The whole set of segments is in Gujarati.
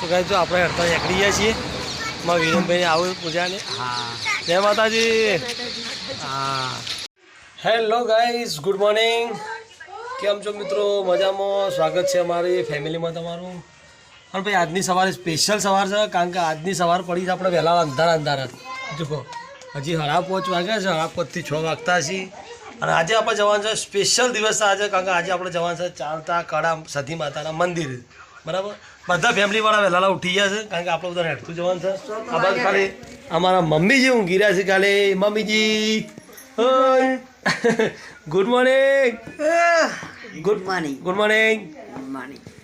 તો કહે જો આપણે હડતાલ નીકળી ગયા છીએ. માં વિરેનભાઈ આવું પૂજાને. હા. જય માતાજી. હા. હેલો ગાઈઝ ગુડ મોર્નિંગ કેમ છો મિત્રો? મજામાં? સ્વાગત છે અમારી ફેમિલીમાં તમારું. પણ ભાઈ આજની સવારે સ્પેશિયલ સવાર છે કારણ કે આજની સવાર પડી છે આપણે વહેલા અંધારા અંધારા. જુઓ હજી હરા પાંચ વાગ્યા છે હરા પાંચથી છ વાગતા છીએ. અને આજે આપણે જવાનું છે સ્પેશિયલ દિવસ આજે કારણ કે આજે આપણે જવાનું છે ચાલતા કડા સતી માતાના મંદિર. બરાબર? બધા ફેમિલીવાળા વહેલા ઉઠી ગયા છે કારણ કે આપણે બધા હેઠતું જવાનું છે. આ બાજુ ખાલી અમારા મમ્મીજી ઊંઘી રહ્યા છે કાલે. મમ્મીજી good morning good morning good morning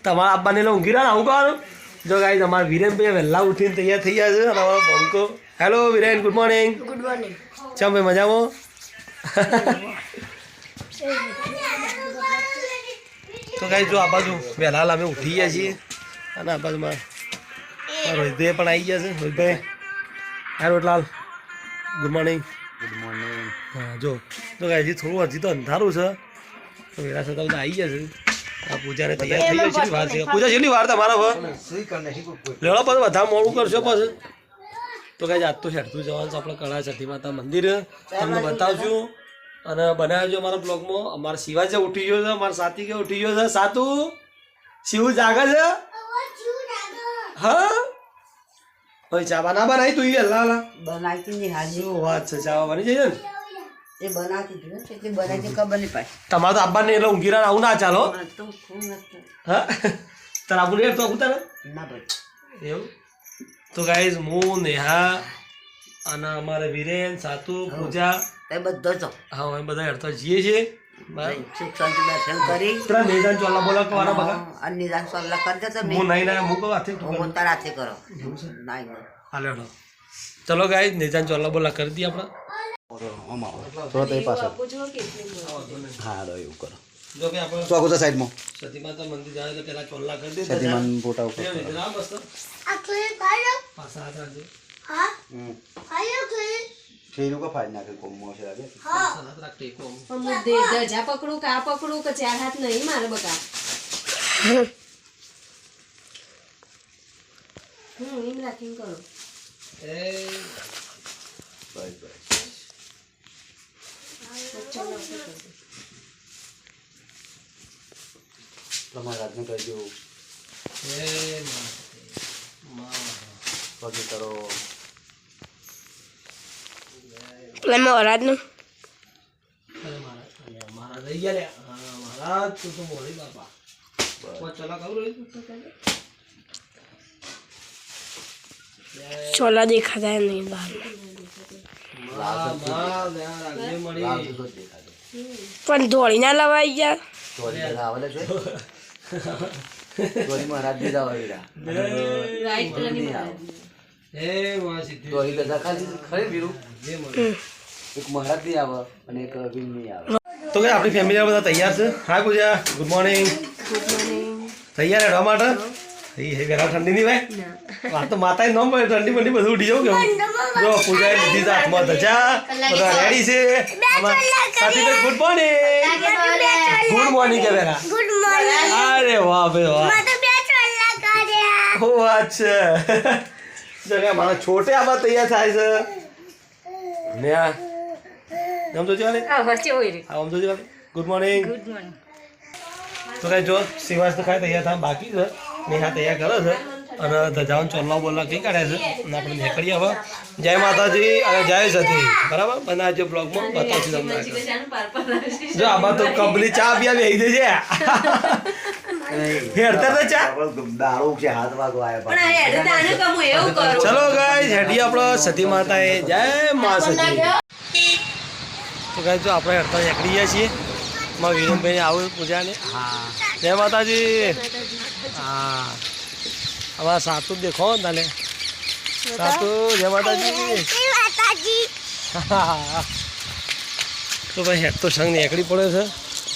તમારા આબ્બાને ઊંઘી રહ્યા હું આવું કહો. જો ગાઈ તમારા વિરેનભાઈ વહેલા ઉઠીને તૈયાર થઈ ગયા છે અને અમારો બંકો hello Viren good morning good morning ચમ ભાઈ મજામાં? તો ગાઈ જો આ બાજુ વહેલા અમે ઉઠી ગયા છીએ. અને આ બાજુમાં રોહિતભાઈ પણ આવી ગયા છે. રોહિતભાઈ હા રોટલાલ ગુડ મોર્નિંગ ગુડ મોર્નિંગ હા જો. તો ગાઈ હજી થોડું હજી તો અંધારું છે. તો વેરા છતાં બધા આવી ગયા છે. આ પૂજાને તૈયાર થઈ ગઈ છે. વાર છે. પૂજા છેલ્લી વાર તમારા પર કોઈ લેવડો પછી બધા મોડું કરશો પછી. તો કઈ આજ તો હેઠતું જવાનું છે આપણે કળા સતી માતા મંદિર. તમને બતાવશું. અને બનાવજો અમારા બ્લોગમાં અમારા શિવાજી ઉઠી ગયો છે અમારા સાથી કે ઉઠી ગયો છે. સાતું શિવ જાગે છે? હા? ભાઈ ચા બના બનાવી તું યાર લાલા બનાવતી નહીં હાજી શું વાત છે ચા બની ને? એ બનાવતી હતી ને એટલે બનાવતી ખબર નહીં પાડી. તમારે તો ને એટલે ઊંઘીરા આવું ના ચાલો. હા? તારે આબુ નહીં તો ઉતારે ના ભાઈ. એવું? તો ગાઈઝ હું નેહા અને અમારે વિરેન સાતુ પૂજા. એ બધો હા અમે બધા હેડતા જઈએ છીએ. ચોલા ગાય નિદાન ચોલા બોલા કરી દઈએ આપણે. થોડો તો એ પાછળ હા તો એવું કરો. જો કે આપણે ચોકો તો સાઈડમાં સતી માતા મંદિર જાય તો પેલા ચોલા કરી દે સતીમાન ફોટા ઉપર આ કોઈ આ પાછા હાથ હા? હમ. ફેરું કો ફાડી નાખે કોમમાં છે લાગે? પાછા હાથ રાખ ટેકો મુદ્દે ધજા પકડું કે આ પકડું કે ચાર હાથ નહીં મારે બકા. હમ એમ રાખીને કરો. એ. બસ બસ તમારા હાથને કરજો એ માં પગે કરો. તું તો કહે. ચોલા દેખાતા નહીં બહારમાં, માં, ધ્યાન રાખજે મળી. લાલ તો જ દેખાય. પણ ધોળી ના લવાઈ ગયા. મહારાજની. ચોરી બધા ખાલી ખરી મળી. એક મહારાજ આવે અને એક વિનની આવે. તો કે આપણી ફેમિલી બધા તૈયાર છે? હા પૂજા ગુડ મોર્નિંગ તૈયાર રહેવા માટે? એ હે વેરા ઠંડી નહીં ભાઈ? આ તો માતા નોમ પડે ઠંડી બંડી બધું ઉડી જવું કેવું જો પૂજા લીધી છે હાથમાં ધજા બધા રેડી છે. ગુડ મોર્નિંગ ગુડ મોર્નિંગ કે વેરા અરે વાહ ભાઈ વાહ. ઓ વાત છે? જો મારા છોટે આવા તૈયાર થાય છે. ને આ આમ તો ચાલે. આમ તો ચાલે. ગુડ મોર્નિંગ તો કઈ જો શિવાસ તો ખાઈ તૈયાર થવા બાકી છે. નેહા તૈયાર કરો છે. અને ધજાવન ચોલ્લા બોલ્લા કઈ કાઢે છે? અને આપણે નીકળીએ હવે. જય માતાજી અને જય સતી. બરાબર? અને આજે બ્લોગમાં બતાવશું તમને જો આમાં તો કંપની ચા પીવા લઈ દારૂ છે. ચલો ગાઈસ હેડી આપણો સતી માતાએ. જય મા સતી. તો ગાઈસ જો આપણે હેડતા નીકળી ગયા છીએ. માં વિનોદભાઈ આવું પૂજાને. હા. જય માતાજી. હા. હવે સાતું દેખો તને સાતુ જય માતાજી તો ભાઈ હેડ તો સંગ નીકળી પડ્યો છે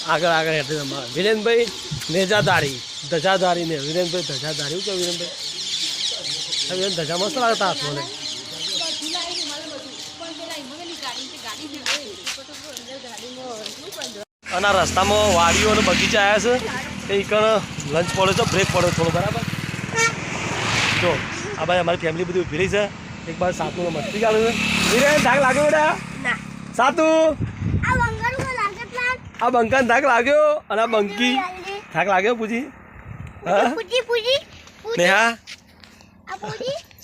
આગળ આગળ હેડ અમારા વિરેનભાઈ નેજાદારી ધજાદારી ને વિરેનભાઈ ધજાદારી શું કે વિરેનભાઈ વિરેન ધજા મસ્ત લાગતા હાથમાં અને રસ્તામાં વાડીઓ અને બગીચા આવ્યા છે એ કણ લંચ પડે છે બ્રેક પડે થોડો બરાબર જો આ ભાઈ અમારી ફેમિલી બધી ઊભી રહી છે. એક બાજુ સાતું મસ્તી ચાલુ છે. વિરેન થાક લાગ્યો બેટા? સાતુ? આ બંકાને થાક લાગ્યો? અને આ બંકી? થાક લાગ્યો પૂછી હા? નેહા?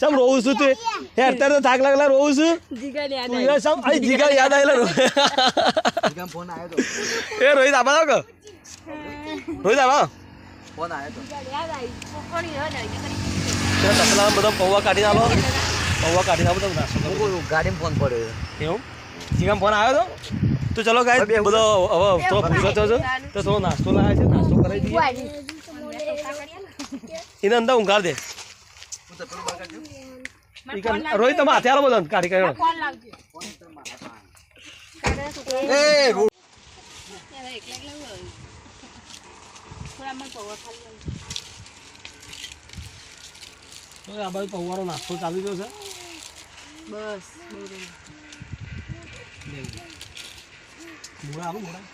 સમ રોવું છું તું? હે અત્યારે તો થાક લાગેલા રોવું છું? સમ આ જીગા યાદ આવેલા ફોન આવ્યો એ રોહિત આબા કે? રોહિત આબા ફોન આવ્યો તો બધા પૌવા કાઢી આલો. પૌવા કાઢી બધા નાસ્તો કરો. ગાડીમાં ફોન પડ્યો એવું? જીગામ ફોન આવ્યો તો? તો ચલો ગાય બધો હવે થોડો પૂછો છો. તો થોડો નાસ્તો લાવે છે નાસ્તો કરાવી દઈએ. એને અંદર ઊંઘાડ દે. રોહિત તમે હાથે આલો બધો કાઢી કાઢ્યો એ રો- આ બાજુ પૌવાનો નાસ્તો ચાલી રહ્યો છે. બસ મોડા આવું મૂળા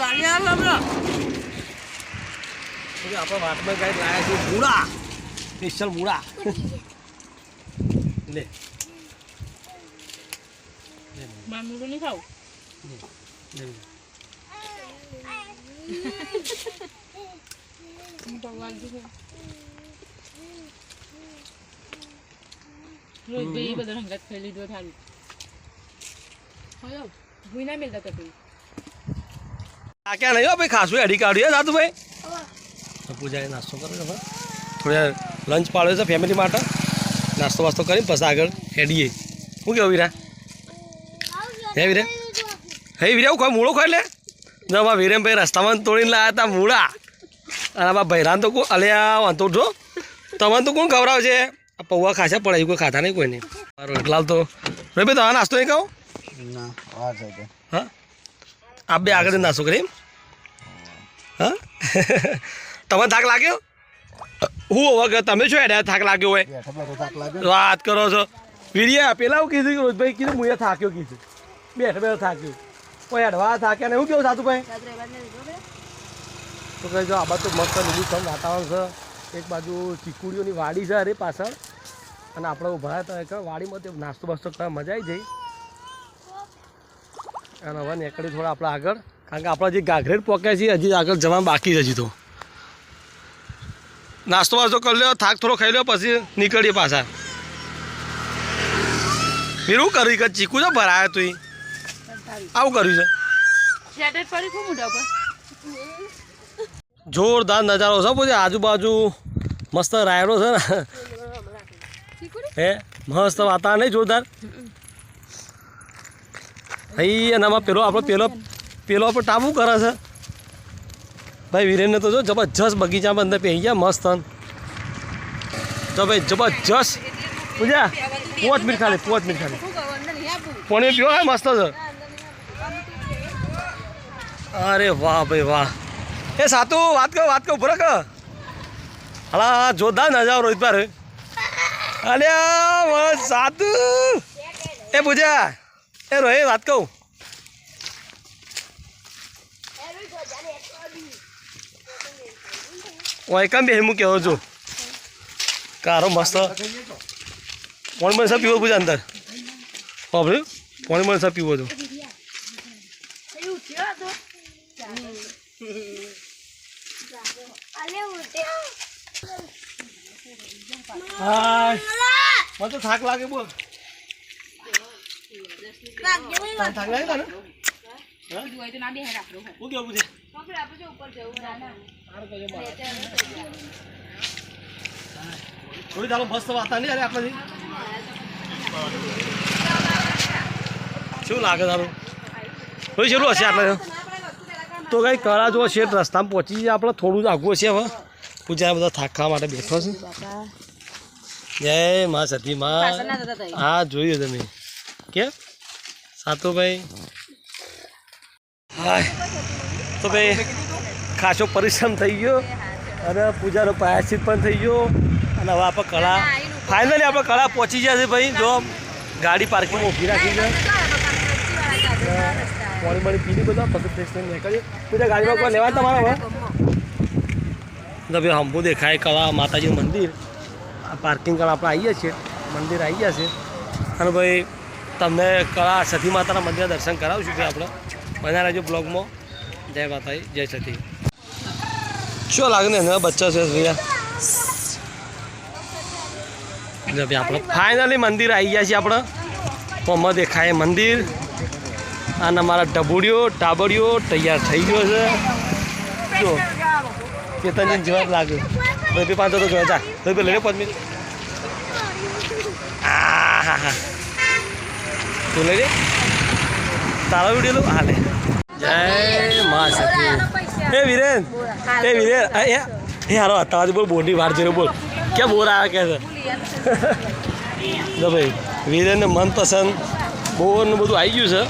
ગાડી આવે ઓકે, આપણે વાતમાં કાંઈક લાયા છે મૂળા સ્પેશિયલ મૂળા લે. મામલું નહીં ખાવું? લે બધો લીધો થારું ભૂઈ ના મેલતા આ ક્યાં નહીં ભાઈ ખાસું એડી કાઢ્યું દાદુ ભાઈ પૂજાએ નાસ્તો કર્યો હવે થોડા લંચ પાડ્યો છે ફેમિલી માટે નાસ્તો વાસ્તો કરીને પછી આગળ હેડીએ શું કેવું વીરા હે વીરે હે વીરે કોઈ મૂળો ખાઈ લે ના અમારા વીરેનભાઈ રસ્તામાં તોડીને લાયા હતા મૂળા અને આમાં ભૈરાન તો અલ્યા વાંધો જો તમને તો કોણ ખવડાવે છે આ પૌવા ખાસા પડે એવું કોઈ ખાતા નહીં કોઈ નહીં મારો એટલાલ તો. ભાઈ આ નાસ્તો નહીં ખાઓ? છે તો હા? આપ બે આગળ નાસ્તો કરી? હા? તમને થાક લાગ્યો? હું હવે તમે શું હેડ્યા થાક લાગ્યો હોય? વાત કરો છો. વીરિયા પેલા હું કીધું કે રોજભાઈ કીધું હું થાક્યો કીધું. બેઠ બેઠો થાક્યો. કોઈ અડવા થાક્યા ને હું કેવું સાતું ભાઈ તો કહે જો આ બાજુ તો મસ્ત લીલું વાતાવરણ છે. એક બાજુ ચીકુડીઓની વાડી છે અરે પાછળ. અને આપણે ઊભા હતા એક વાડીમાં તે નાસ્તો બાસ્તો કરવા મજા આવી જઈ. અને હવે નીકળી થોડા આપણે આગળ. કારણ કે આપણા જે ગાઘરેટ પોક્યા છે હજી આગળ જવાનું બાકી જ હજી તો. નાસ્તો વાસ્તો કરી લ્યો થાક થોડો ખાઈ લ્યો પછી નીકળીએ પાછા. ફેરું કર્યું કે ચીકુ છે? ભરાયા તું આવું કર્યું છે. જોરદાર નજારો છે પછી આજુબાજુ મસ્ત રાયડો છે ને. હે? મસ્ત વાતાવરણ નહીં જોરદાર? ભાઈ એનામાં પેલો આપણો પેલો પેલો આપણો ટાબુ કરે છે. ભાઈ, વિરેનને તો જો જબરજસ્ત બગીચામાં અંદર પહેરી ગયા મસ્ત તો ભાઈ, જબરજસ્ત. પૂજા, પાંચ મિનિટ ખાલી, પાંચ મિનિટ ખાલી. પાણી પીવો હે, મસ્ત છે. અરે વાહ ભાઈ, વાહ. એ સાતું, વાત કહો વાત કહો ભરે કહો હા જોરદાર નજારો રોહિતભાઈ અલ્યા બસ સાતું એ પૂજા, એ રોહિત, વાત કહું? વાયકામ બે હું કહેવો છું? કારો મસ્ત. પોણી મને સાહેબ પીવો પૂજા અંદર? બાબરે પોણી મને સા પીવો છું. હાય. મને તો થાક લાગે બોલ. થાક લાગે તને? કેવું છે? થોડી ચાલો મસ્ત વાતા નહીં અરે આપણાથી. શું લાગે તારું? થોડી શરૂ હશે આપણે તો કંઈ કરા જો શેઠ રસ્તામાં પહોંચી જાય આપણે. થોડું જ આગું હશે હવે. પૂજા બધા થાક માટે બેઠો છે. જય મા સતી માં. હા જોયું તમે. કે સાતુભાઈ હા તો ભાઈ ખાસો પરિશ્રમ થઈ ગયો. અને પૂજાનો પ્રાયશ્ચિત પણ થઈ ગયો. અને હવે આપણે કળા ફાઇનલી આપણે કળા પહોંચી જશે છે ભાઈ. જો ગાડી પાર્કિંગમાં ઊભી રાખી છે. પાણી પાણી પીને બધા પછી ફ્રેશ થઈને નીકળીએ. ગાડીમાં કોઈ લેવા તમારા હવે ભાઈ હંપુ દેખાય કળા માતાજીનું મંદિર. પાર્કિંગ કરવા આપણે આવીએ છીએ. મંદિર આવી ગયા છે અને ભાઈ, તમને કળા સતી માતાના મંદિરના દર્શન કરાવશું ભાઈ આપણે. બના રહેજો બ્લોગમાં. જય માતાજી, જય સતી. શું લાગે ને, એના બચ્ચા છે ભાઈ, આપણે ફાઇનલી મંદિર આવી ગયા છીએ આપણે. પમાં દેખાય મંદિર. અને મારા ડબુડિયો, ટાબડિયો તૈયાર થઈ ગયો છે. જો કેતનજી જેવા બી પાંચ તો જા. લઈને પાંચ મિનિટ. આ હા હા તું લઈ લે. તારો વીડિયો લો હાલે. જય મા સતી. એ વિરેન. એ વિરેન. એ એ એ હારો હતા બોલ બોલની વાર જોઈને બોલ. ક્યાં બોર આવે કે જો ભાઈ વિરેનને મનપસંદ બોર ને બધું આવી ગયું છે.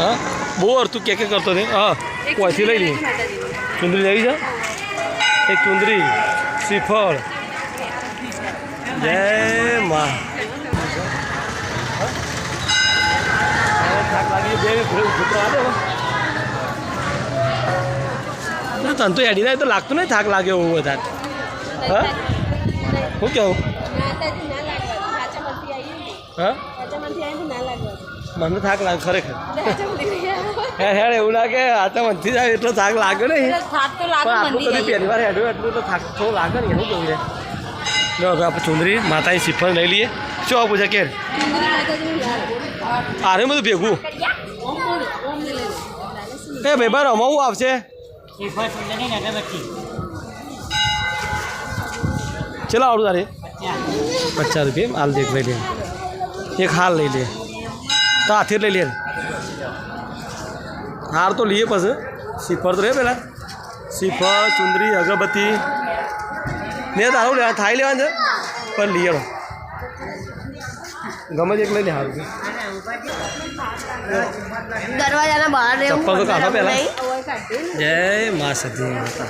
હા? બોર તું કે કે કરતો ને હા. કોઈથી લઈ લઈએ ચુંદરી લેવી છે એક ચુંદરી શ્રીફળ. જય મા. તને તો એડી ના તો લાગતું નહીં થાક લાગે એવું વધારે. હા? શું કેવું હા? મને થાક લાગે ખરેખર. હે હે એવું લાગે આ તો મનથી જાય એટલો થાક લાગે નહીં. થાક તો પણ આટલું કદી પહેલી વાર હેડ્યું એટલું તો થાક થોડો લાગે ને એવું કેવું છે? જો હવે આપણે ચુંદરી માતાની સિફર લઈ લઈએ. શું આપું છે કેર? આરે બધું ભેગું? એ ભાઈ બાર અમાવું આવશે. ચલો આવડું તારે? પચાસ. રૂપિયા હાલ દેખ લઈ લે. એક હાલ લઈ લે. તો હાથે લઈ લે. હાર તો લઈએ પછી. શ્રીફળ તો રે પેલા. શ્રીફળ ચુંદરી અગરબત્તી. ને તારું લેવા થાય લેવાનું છે? પણ લઈએ ગમે એક લઈ લે હારું દરવાજાના બહાર ચપ્પલ તો કાઢો પહેલા. જય મા સદી માતા.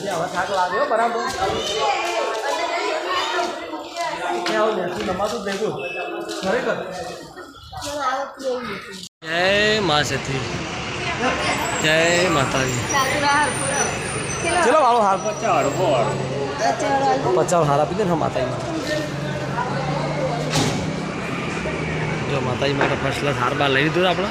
હવે થાક લાગ્યો બરાબર જય મા સતી જય માતાજી. ચલો વાળો હાર પચાસ પચાવ હાર આપી દે ને માતાજી જો માતાજી માટે ફર્સ્ટ ક્લાસ હાર બાર લઈ લીધું આપણે.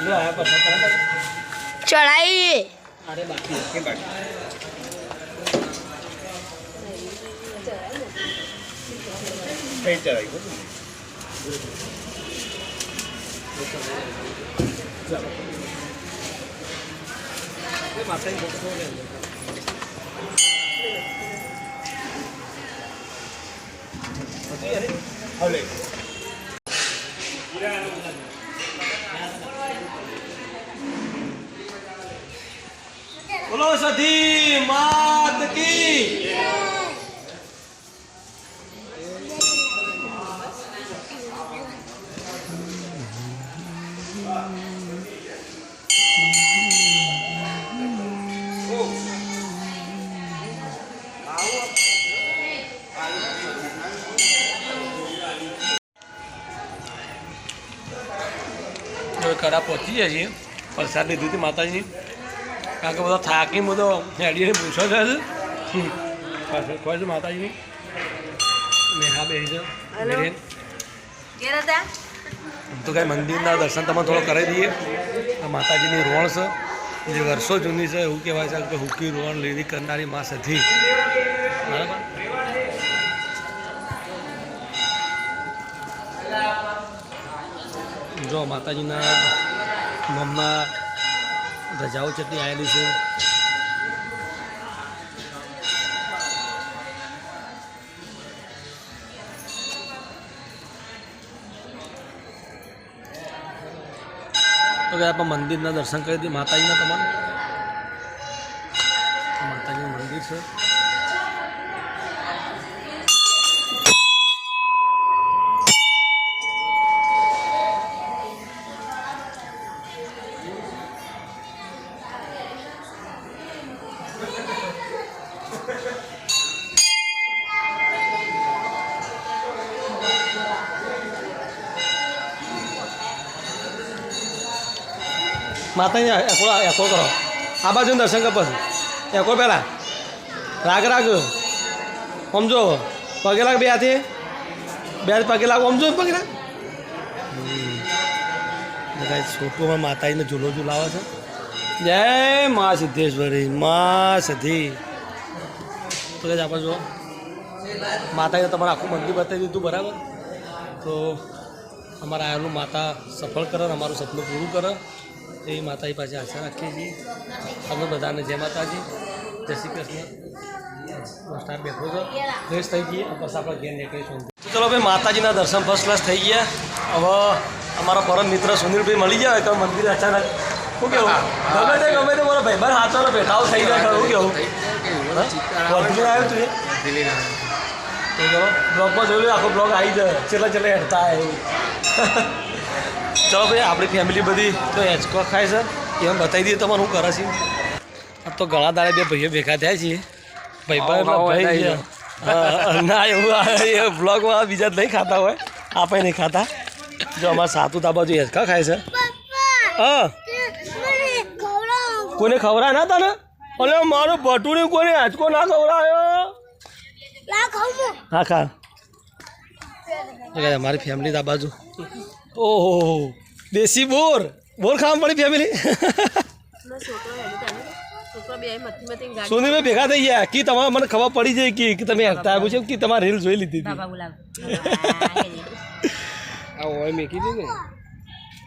લો આયા પછી તરત જ. ચડાઈ અરે બાકી કે બાકી બોલો સધી માત કી જો કડા પહોંચી જાય છે પ્રસાદ લીધી હતી માતાજીની. કારણ કે બધા થાકી બધો હેડીને ભૂસો કોઈ છે માતાજીની? નેહા બેસી છે. તો કાંઈ મંદિરના દર્શન તમે થોડો કરાવી દઈએ. આ માતાજીની રોણ છે. જે વર્ષો જૂની છે એવું કહેવાય છે કે હુકી રોણ લીધી કરનારી મા સધી. બરાબર? જો માતાજીના મમ્મા રજાઓ ચટણી આવેલી છે. કે આપણે મંદિરના દર્શન કરી દીધી. માતાજીના તમારે માતાજીનું મંદિર છે. માતાજી એકો એકો કરો. આ બાજુ દર્શન કર પછી. એકો પહેલાં. રાગ રાગ. સમજો. પગે લાગ બે હાથી. બે પગે લાગ. સમજો પગે લાગ. છોટુમાં માતાજીને ઝૂલો ઝૂલાવે છે. જય મા સિદ્ધેશ્વરી મા સધી તો જ આપણે જો માતાજીને તમારે આખું મંદિર બતાવી દીધું બરાબર? તો અમારા આવેલું માતા સફળ કરે અમારું સપનું પૂરું કરે. એવી માતાજી પાસે આશા રાખીએ છીએ. અમે બધાને જય માતાજી. જય શ્રી કૃષ્ણ. સ્ટાફ બેઠો છે. ફ્રેશ થઈ ગઈ બસ આપણે ઘેર નીકળીશું ચલો ભાઈ માતાજીના દર્શન ફર્સ્ટ ક્લાસ થઈ ગયા. હવે અમારા પરમ મિત્ર સુનિલભાઈ મળી જાય તો મંદિર અચાનક. શું કેવું ગમે તે ગમે તે મારા ભાઈ બસ હાથોનો ભેટાવ થઈ જાય શું કેવું વર્ધીને આવ્યો તું એ? તો ચલો બ્લોગમાં જોયું આખો બ્લોગ આવી જાય. છેલ્લા છેલ્લે હેડતા આવ્યું ચલો ભાઈ આપણી ફેમિલી બધી તો હેચકો ખાય છે. એમ બતાવી દઈએ તમારે શું કરે છે. આ તો ઘણા દાડે બે ભાઈઓ ભેગા થયા છીએ. ભાઈ ભાઈ ભાઈ હા, ના એવું આ- એ બ્લોગમાં બીજા જ નહીં ખાતા હોય. આપણે નહીં ખાતા. જો અમારા સાતું તા બાજુ હેચકા ખાય છે. હા. કોને ખવડાય ના તને? અલે મારું ભટુરી કોને હેચકો ના ખવડાયો? હા. ખા. મારી ફેમિલી તા બાજુ ઓહો દેશી બોર. બોર ખાવા પડી ફેમિલી સુનિલભાઈ ભેગા થઈ ગયા. કે તમારે મને ખબર પડી જાય કે કે તમે હકતા આવ્યું છે કે તમારે રીલ જોઈ લીધી હતી. મેં કીધું ને.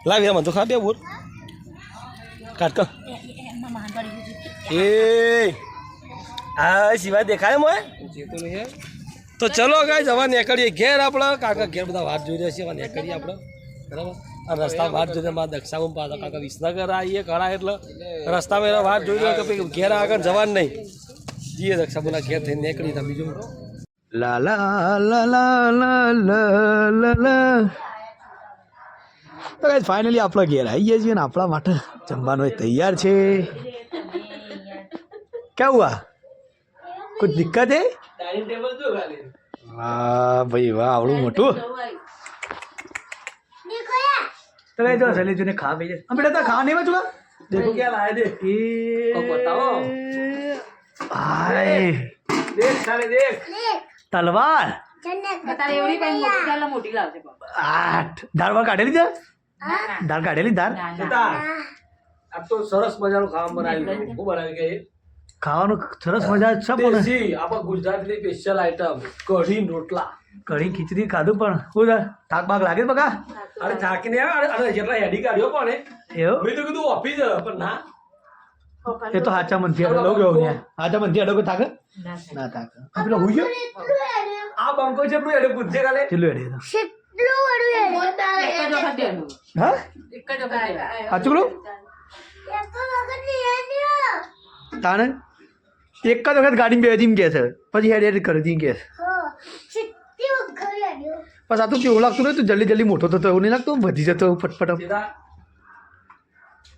લાવ મને તો ખા બે બોર. કાટ એ આ સિવાય દેખાય મોય તો ચલો ગાય જવા નીકળીએ ઘેર આપણે. કાકા ઘેર બધા વાત જોઈ રહ્યા છીએ હવે નીકળીએ આપણે. બરાબર? અને રસ્તામાં વાત જોઈને મારા દક્ષામાં પાછા કાકા વિસનગર આવીએ ઘણા એટલે રસ્તામાં એના વાત જોઈ કે ભાઈ ઘેર આગળ જવાનું નહીં. જઈએ દક્ષામાં ઘેર થઈને નીકળી હતા બીજું. લા લા લા લા લા લા લા આપણા ઘેર આવી ગયા છીએ ને આપણા માટે જમવાનો તૈયાર છે. ક્યાં હુઆ? કોઈ દિક્કત હે? હા ભાઈ વાહ આવડું મોટું. તો ગાઈસ જો શૈલેષજીને ખા ભાઈ हम बेटा तो खा नहीं बचूंगा देखो क्या लाए दे ये अब बताओ। हाय देख साले देख तलवार તારે એવડી કઈ મોટી ચાલો મોટી લાવજે બાબા આઠ દાળ વાળ કાઢેલી છે દાળ કાઢેલી દાળ બેટા આ તો સરસ મજાનું ખાવાનું બનાવ્યું ખૂબ બનાવ્યું કે ખાવાનું સરસ મજા છે પણ. આપણા ગુજરાતની સ્પેશિયલ આઈટમ કઢી રોટલા. કઢી ખીચડી ખાધું પણ. શું છે? થાક બાક લાગે બકા? અરે થાકીને આવે અરે જેટલા હેડી કાઢ્યો પણ એ. એવું? મેં તો કીધું ઓફિસ પણ ના. એ તો હાચા મનથી અડો ગયો ને હાચા મનથી અડો કે થાક. ના થાક. આ પેલો હુઈ ગયો? આ બંકો છે પેલું એડે પૂછે કાલે. કેટલું એડે હા? એક જ વખત તાને એક જ વખત ગાડી બેસીને કે છે પછી હેડ હેડ કરી દી કે છે પછી આ તો કેવું લાગતું ને તું? જલ્દી જલ્દી મોટો થતો એવું નહીં લાગતું? વધી જતો ફટફટ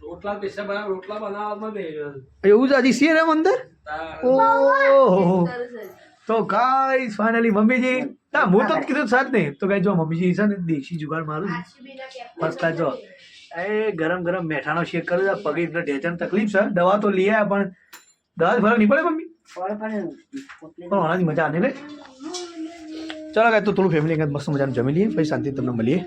રોટલા સ્પેશિયલ બનાવ રોટલા બનાવવામાં એવું જ હજી છે એમ અંદર? ઓહો. તો ગાઈસ ફાઇનલી મમ્મીજી. ના હું તો કીધું સાથ નહીં. તો ગાઈ જો મમ્મીજી છે ને દેશી જુગાડ મારું ફર્સ્ટ ક્લાસ જો. એ ગરમ ગરમ મેઠાનો શેક કરું છું. પગે એટલે ઢેચણ તકલીફ છે. દવા તો લઈ આવ્યા પણ દાદા ફરક નહીં પડે મમ્મી? પણ આનાથી મજા આને લે ચલો ગાય તો થોડું ફેમિલી અંગત મસ્ત મજાનું જમી લઈએ પછી શાંતિ તમને મળીએ.